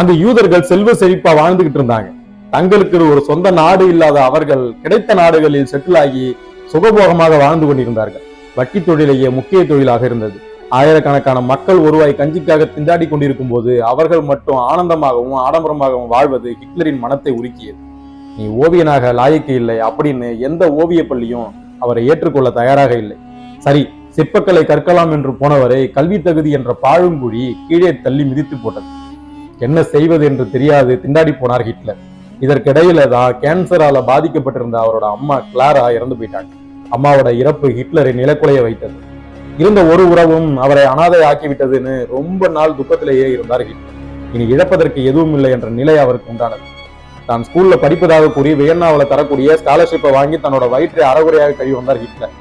அந்த யூதர்கள் செல்வ செழிப்பா வாழ்ந்துகிட்டு இருந்தாங்க. தங்களுக்கு ஒரு சொந்த நாடு இல்லாத அவர்கள் கிடைத்த நாடுகளில் செட்டில் ஆகி சுகபோகமாக வாழ்ந்து கொண்டிருந்தார்கள். வட்டி தொழிலேயே முக்கிய தொழிலாக இருந்தது. ஆயிரக்கணக்கான மக்கள் ஒருவாய் கஞ்சிக்காக திண்டாடி கொண்டிருக்கும் போது அவர்கள் மட்டும் ஆனந்தமாகவும் ஆடம்பரமாகவும் வாழ்வது ஹிட்லரின் மனத்தை உருக்கியது. நீ ஓவியனாக லாயக்கு இல்லை அப்படின்னு எந்த ஓவிய பள்ளியும் அவரை ஏற்றுக்கொள்ள தயாராக இல்லை. சரி சிற்பக்கலை கற்கலாம் என்று போனவரை கல்வி தகுதி என்ற பாழுங்குழி கீழே தள்ளி மிதித்து போட்டது. என்ன செய்வது என்று தெரியாது திண்டாடி போனார் ஹிட்லர். இதற்கிடையில தான் கேன்சரால பாதிக்கப்பட்டிருந்த அவரோட அம்மா கிளாரா இறந்து போயிட்டாங்க. அம்மாவோட இறப்பு ஹிட்லரை நிலக்குலைய வைத்தது. இருந்த ஒரு உறவும் அவரை அனாதை ஆக்கிவிட்டதுன்னு ரொம்ப நாள் துக்கத்திலேயே இருந்தார் ஹிட்லர். இனி இழப்பதற்கு எதுவும் இல்லை என்ற நிலை அவருக்கு உண்டானது. தான் ஸ்கூல்ல படிப்பதாக கூறி வியன்னாவில் தரக்கூடிய ஸ்காலர்ஷிப்பை வாங்கி தன்னோட வயிற்றை அறகுறையாக கழுவி வந்தார் ஹிட்லர்.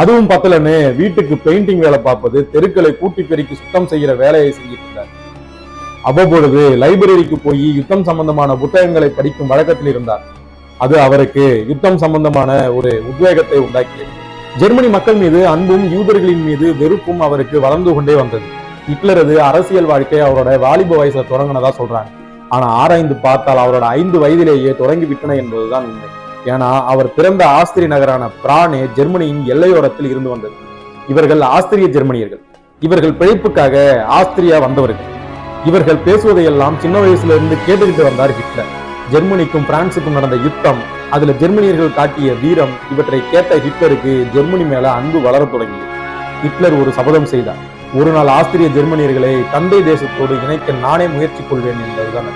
அதுவும் பத்தலன்னு வீட்டுக்கு பெயிண்டிங் வேலை பார்ப்பது தெருக்களை கூட்டி பெருக்கி சுத்தம் செய்யற வேலையை செஞ்சிட்டு இருந்தார். அவ்வப்பொழுது லைப்ரரிக்கு போய் யுத்தம் சம்பந்தமான புத்தகங்களை படிக்கும் வழக்கத்தில் இருந்தார். அது அவருக்கு யுத்தம் சம்பந்தமான ஒரு உத்வேகத்தை உண்டாக்கியது. ஜெர்மனி மக்கள் மீது அன்பும் யூதர்களின் மீது வெறுப்பும் அவருக்கு வளர்ந்து கொண்டே வந்தது. ஹிட்லரது அரசியல் வாழ்க்கை அவரோட வாலிப வயசுல தொடங்கினதா சொல்றாங்க. ஆனா ஆராய்ந்து பார்த்தால் அவரோட ஐந்து வயதிலேயே தொடங்கி விட்டன என்பதுதான் உண்மை. ஏன்னா அவர் பிறந்த ஆஸ்திரிய நகரான பிரானே ஜெர்மனியின் எல்லையோரத்தில் இருந்து வந்தது. இவர்கள் ஆஸ்திரிய ஜெர்மனியர்கள். இவர்கள் பிழைப்புக்காக ஆஸ்திரியா வந்தவர்கள். இவர்கள் பேசுவதையெல்லாம் சின்ன வயசுல இருந்து கேட்டுக்கிட்டு வந்தார் ஹிட்லர். ஜெர்மனிக்கும் பிரான்சுக்கும் நடந்த யுத்தம் அதுல ஜெர்மனியர்கள் காட்டிய வீரம் இவற்றை கேட்ட ஹிட்லருக்கு ஜெர்மனி மேல அன்பு வளரத் தொடங்கியது. ஹிட்லர் ஒரு சபதம் செய்தார் ஒரு நாள் ஆஸ்திரிய ஜெர்மனியர்களை தந்தை தேசத்தோடு இணைக்க நானே முயற்சி கொள்வேன் என்பதுதான்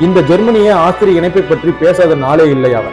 இந்த ஜெர்மனிய ஆஸ்திரிய இணைப்பை பற்றி பேசாத நாளே இல்லை அவர்